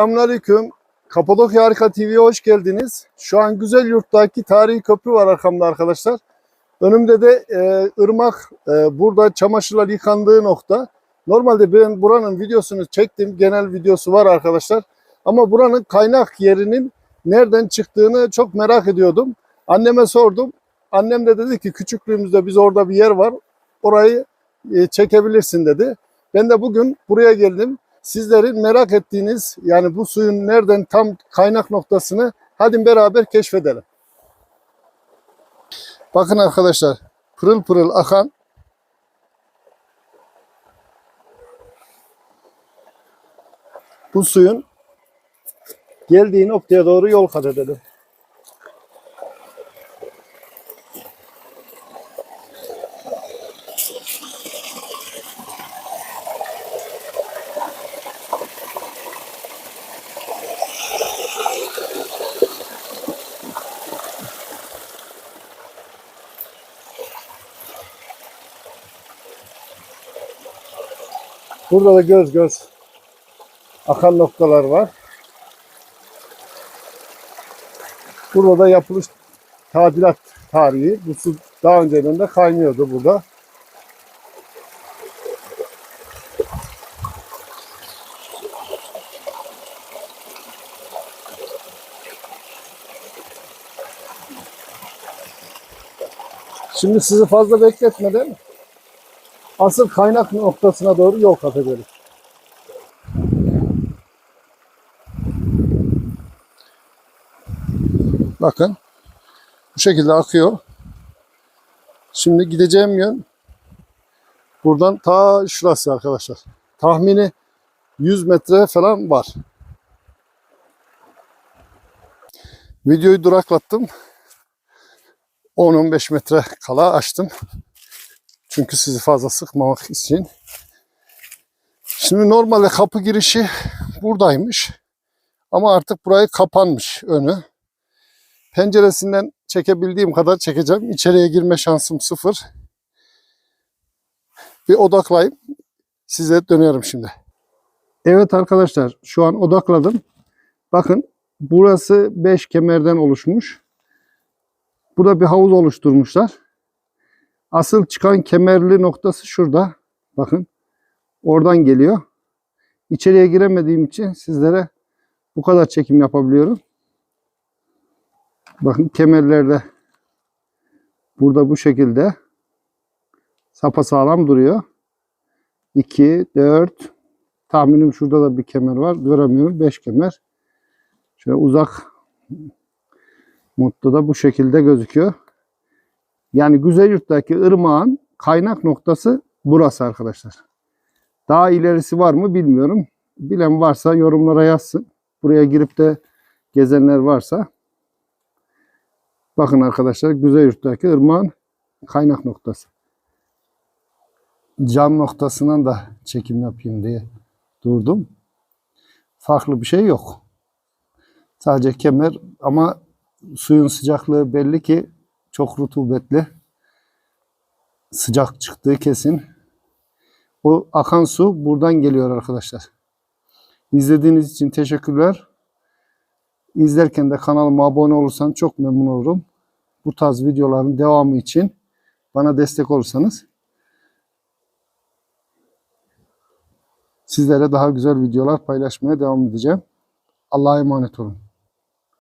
Selamünaleyküm. Kapadokya Harika TV'ye hoş geldiniz. Şu an Güzel Yurt'taki tarihi köprü var arkamda arkadaşlar. Önümde de e, ırmak, e, burada çamaşırlar yıkandığı nokta. Normalde ben buranın videosunu çektim. Genel videosu var arkadaşlar. Ama buranın kaynak yerinin nereden çıktığını çok merak ediyordum. Anneme sordum. Annem de dedi ki küçüklüğümüzde biz orada bir yer var. Orayı e, çekebilirsin dedi. Ben de bugün buraya geldim sizlerin merak ettiğiniz yani bu suyun nereden tam kaynak noktasını hadi beraber keşfedelim. Bakın arkadaşlar pırıl pırıl akan bu suyun geldiği noktaya doğru yol kat edelim. Burada da göz göz akan noktalar var. Burada da yapılış tadilat tarihi. Bu su daha önceden de kaynıyordu burada. Şimdi sizi fazla bekletmeden asıl kaynak noktasına doğru yol kat edelim. Bakın bu şekilde akıyor. Şimdi gideceğim yön buradan ta şurası arkadaşlar. Tahmini 100 metre falan var. Videoyu duraklattım. 10-15 metre kala açtım. Çünkü sizi fazla sıkmamak için. Şimdi normalde kapı girişi buradaymış. Ama artık burayı kapanmış önü. Penceresinden çekebildiğim kadar çekeceğim. İçeriye girme şansım sıfır. Bir odaklayayım. Size dönüyorum şimdi. Evet arkadaşlar şu an odakladım. Bakın burası 5 kemerden oluşmuş. Burada bir havuz oluşturmuşlar. Asıl çıkan kemerli noktası şurada. Bakın. Oradan geliyor. İçeriye giremediğim için sizlere bu kadar çekim yapabiliyorum. Bakın kemerlerde burada bu şekilde sapasağlam duruyor. 2, 4 tahminim şurada da bir kemer var. Göremiyorum. 5 kemer. Şöyle uzak modda da bu şekilde gözüküyor. Yani Güzelyurt'taki ırmağın kaynak noktası burası arkadaşlar. Daha ilerisi var mı bilmiyorum. Bilen varsa yorumlara yazsın. Buraya girip de gezenler varsa. Bakın arkadaşlar Güzelyurt'taki ırmağın kaynak noktası. Cam noktasından da çekim yapayım diye durdum. Farklı bir şey yok. Sadece kemer ama suyun sıcaklığı belli ki çok rutubetli. Sıcak çıktığı kesin. O akan su buradan geliyor arkadaşlar. İzlediğiniz için teşekkürler. İzlerken de kanalıma abone olursan çok memnun olurum. Bu tarz videoların devamı için bana destek olursanız sizlere daha güzel videolar paylaşmaya devam edeceğim. Allah'a emanet olun.